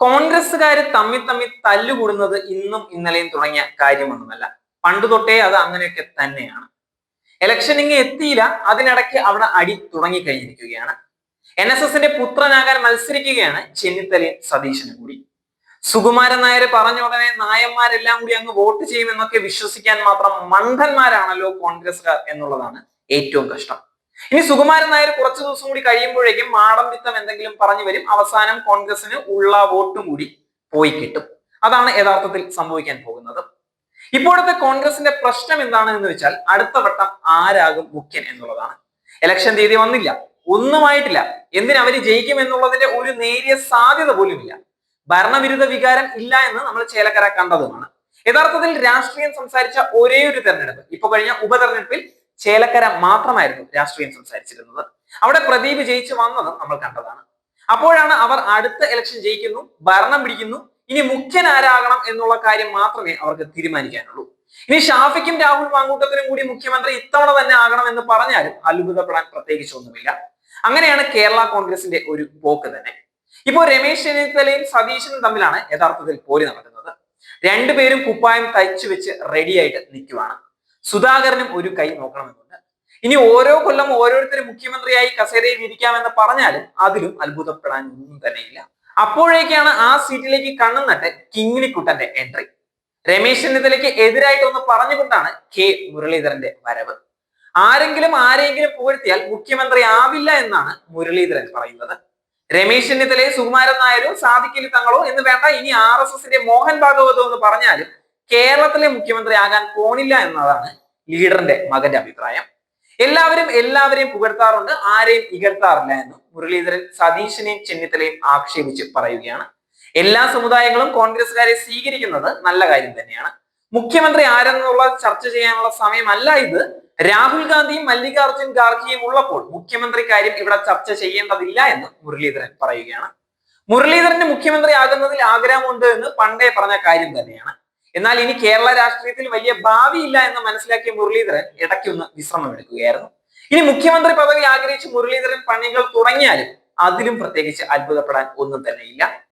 കോൺഗ്രസ്സുകാർ തമ്മിൽ തമ്മിൽ തല്ലുകൂടുന്നത് ഇന്നും ഇന്നലെയും തുടങ്ങിയ കാര്യമൊന്നുമല്ല. പണ്ട് തൊട്ടേ അത് അങ്ങനെയൊക്കെ തന്നെയാണ്. ഇലക്ഷൻ ഇങ്ങ് എത്തിയില്ല അതിനിടയ്ക്ക് അവിടെ അടി തുടങ്ങിക്കഴിഞ്ഞിരിക്കുകയാണ്. എൻ എസ് എസിന്റെ പുത്രനാകാൻ മത്സരിക്കുകയാണ് ചെന്നിത്തലയും സതീശനും കൂടി. സുകുമാരൻ നായർ പറഞ്ഞ ഉടനെ നായന്മാരെല്ലാം കൂടി അങ്ങ് വോട്ട് ചെയ്യുമെന്നൊക്കെ വിശ്വസിക്കാൻ മാത്രം മണ്ടന്മാരാണല്ലോ കോൺഗ്രസ്സുകാർ എന്നുള്ളതാണ് ഏറ്റവും കഷ്ടം. ഇനി സുകുമാരൻ നായർ കുറച്ചു ദിവസം കൂടി കഴിയുമ്പോഴേക്കും മാടം വിത്തം എന്തെങ്കിലും പറഞ്ഞു വരും. അവസാനം കോൺഗ്രസിന് ഉള്ള വോട്ടും കൂടി പോയി കിട്ടും. അതാണ് യഥാർത്ഥത്തിൽ സംഭവിക്കാൻ പോകുന്നത്. ഇപ്പോഴത്തെ കോൺഗ്രസിന്റെ പ്രശ്നം എന്താണ് എന്ന് വെച്ചാൽ അടുത്ത വട്ടം ആരാകും മുഖ്യൻ എന്നുള്ളതാണ്. ഇലക്ഷൻ തീയതി വന്നില്ല ഒന്നുമായിട്ടില്ല എന്തിനു അവർ ജയിക്കും എന്നുള്ളതിന്റെ ഒരു നേരിയ സാധ്യത പോലുമില്ല ഭരണവിരുദ്ധ വികാരം ഇല്ല എന്ന് നമ്മൾ ചേലക്കര കണ്ടതുമാണ്. യഥാർത്ഥത്തിൽ രാഷ്ട്രീയം സംസാരിച്ച ഒരേ ഒരു തെരഞ്ഞെടുപ്പ് ഇപ്പൊ കഴിഞ്ഞ ഉപതെരഞ്ഞെടുപ്പിൽ ചേലക്കര മാത്രമായിരുന്നു രാഷ്ട്രീയം സംസാരിച്ചിരുന്നത്. അവിടെ പ്രദീപ് ജയിച്ചു വന്നത് നമ്മൾ കണ്ടതാണ്. അപ്പോഴാണ് അവർ അടുത്ത ഇലക്ഷൻ ജയിക്കുന്നു ഭരണം പിടിക്കുന്നു ഇനി മുഖ്യൻ ആരാകണം എന്നുള്ള കാര്യം മാത്രമേ അവർക്ക് തീരുമാനിക്കാനുള്ളൂ. ഇനി ഷാഫിക്കും രാഹുൽ മാങ്കൂട്ടത്തിനും കൂടി മുഖ്യമന്ത്രി ഇത്തവണ തന്നെ ആകണം എന്ന് പറഞ്ഞാലും അത്ഭുതപ്പെടാൻ പ്രത്യേകിച്ചൊന്നുമില്ല. അങ്ങനെയാണ് കേരള കോൺഗ്രസിന്റെ ഒരു പോക്ക് തന്നെ. ഇപ്പോൾ രമേശ് ചെന്നിത്തലയും സതീശനും തമ്മിലാണ് യഥാർത്ഥത്തിൽ പോരി നടക്കുന്നത്. രണ്ടുപേരും കുപ്പായം തയ്ച്ചു വെച്ച് റെഡിയായിട്ട് നിൽക്കുവാണ്. സുധാകരനും ഒരു കൈ നോക്കണമെന്നുണ്ട്. ഇനി ഓരോ കൊല്ലം ഓരോരുത്തരും മുഖ്യമന്ത്രിയായി കസേരയിൽ ഇരിക്കാമെന്ന് പറഞ്ഞാലും അതിലും അത്ഭുതപ്പെടാൻ ഒന്നും തന്നെയില്ല. അപ്പോഴേക്കാണ് ആ സീറ്റിലേക്ക് കണ്ണും നട്ട് കിങ്ങിണിക്കുട്ടന്റെ എൻട്രി രമേശ് ചെന്നിത്തലയ്ക്ക് എതിരായിട്ട് ഒന്ന് പറഞ്ഞുകൊണ്ടാണ് കെ മുരളീധരന്റെ വരവ്. ആരെങ്കിലും ആരെങ്കിലും പുകഴ്ത്തിയാൽ മുഖ്യമന്ത്രി ആവില്ല എന്നാണ് മുരളീധരൻ പറയുന്നത്. രമേശ് ചെന്നിത്തലയെ സുകുമാരൻ നായരോ സാദിഖലി തങ്ങളോ എന്ന് വേണ്ട ഇനി ആർ എസ് എസിന്റെ മോഹൻ ഭാഗവതോ എന്ന് പറഞ്ഞാലും കേരളത്തിലെ മുഖ്യമന്ത്രി ആകാൻ പോണില്ല എന്നതാണ് ലീഡറിന്റെ മകന്റെ അഭിപ്രായം. എല്ലാവരും എല്ലാവരെയും പുകഴ്ത്താറുണ്ട് ആരെയും ഇകഴ്ത്താറില്ല എന്ന് മുരളീധരൻ സതീശനെയും ചെന്നിത്തലയും ആക്ഷേപിച്ച് പറയുകയാണ്. എല്ലാ സമുദായങ്ങളും കോൺഗ്രസ്സുകാരെ സ്വീകരിക്കുന്നത് നല്ല കാര്യം തന്നെയാണ്. മുഖ്യമന്ത്രി ആരെന്നുള്ള ചർച്ച ചെയ്യാനുള്ള സമയമല്ല ഇത്. രാഹുൽ ഗാന്ധിയും മല്ലികാർജുൻ ഖാർഗെയും ഉള്ളപ്പോൾ മുഖ്യമന്ത്രി കാര്യം ഇവിടെ ചർച്ച ചെയ്യേണ്ടതില്ല എന്ന് മുരളീധരൻ പറയുകയാണ്. മുരളീധരന് മുഖ്യമന്ത്രി ആകുന്നതിൽ ആഗ്രഹമുണ്ട് എന്ന് പണ്ടേ പറഞ്ഞ കാര്യം തന്നെയാണ്. എന്നാൽ ഇനി കേരള രാഷ്ട്രീയത്തിൽ വലിയ ഭാവിയില്ല എന്ന് മനസ്സിലാക്കിയ മുരളീധരൻ ഇടയ്ക്കൊന്ന് വിശ്രമം എടുക്കുകയായിരുന്നു. ഇനി മുഖ്യമന്ത്രി പദവി ആഗ്രഹിച്ച് മുരളീധരൻ പണികൾ തുടങ്ങിയാലും അതിലും പ്രത്യേകിച്ച് അത്ഭുതപ്പെടാൻ ഒന്നും തന്നെയില്ല